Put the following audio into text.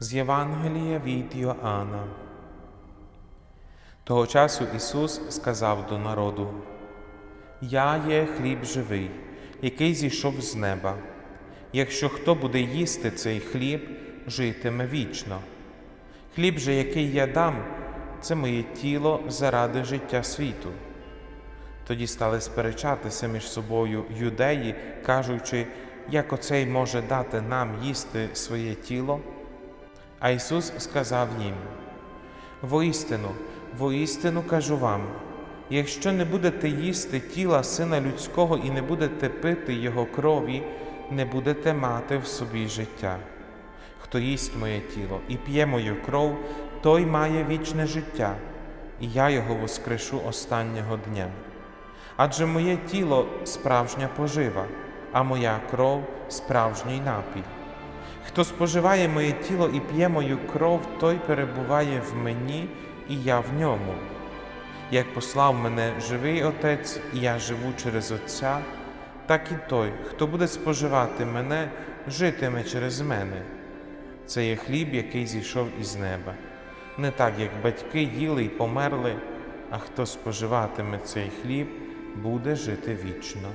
З Євангелія від Йоанна. Того часу Ісус сказав до народу: Я є хліб живий, який зійшов з неба. Якщо хто буде їсти цей хліб, житиме вічно. Хліб же, який я дам, це моє тіло заради життя світу. Тоді стали сперечатися між собою юдеї, кажучи, як оцей може дати нам їсти своє тіло. А Ісус сказав їм: Воістину, воістину кажу вам, якщо не будете їсти тіла Сина Людського і не будете пити Його крові, не будете мати в собі життя. Хто їсть моє тіло і п'є мою кров, той має вічне життя, і я його воскрешу останнього дня. Адже моє тіло справжня пожива, а моя кров справжній напій. Хто споживає моє тіло і п'є мою кров, той перебуває в мені, і я в ньому. Як послав мене живий Отець, і я живу через Отця, так і той, хто буде споживати мене, житиме через мене. Це є хліб, який зійшов із неба. Не так, як батьки їли й померли, а хто споживатиме цей хліб, буде жити вічно.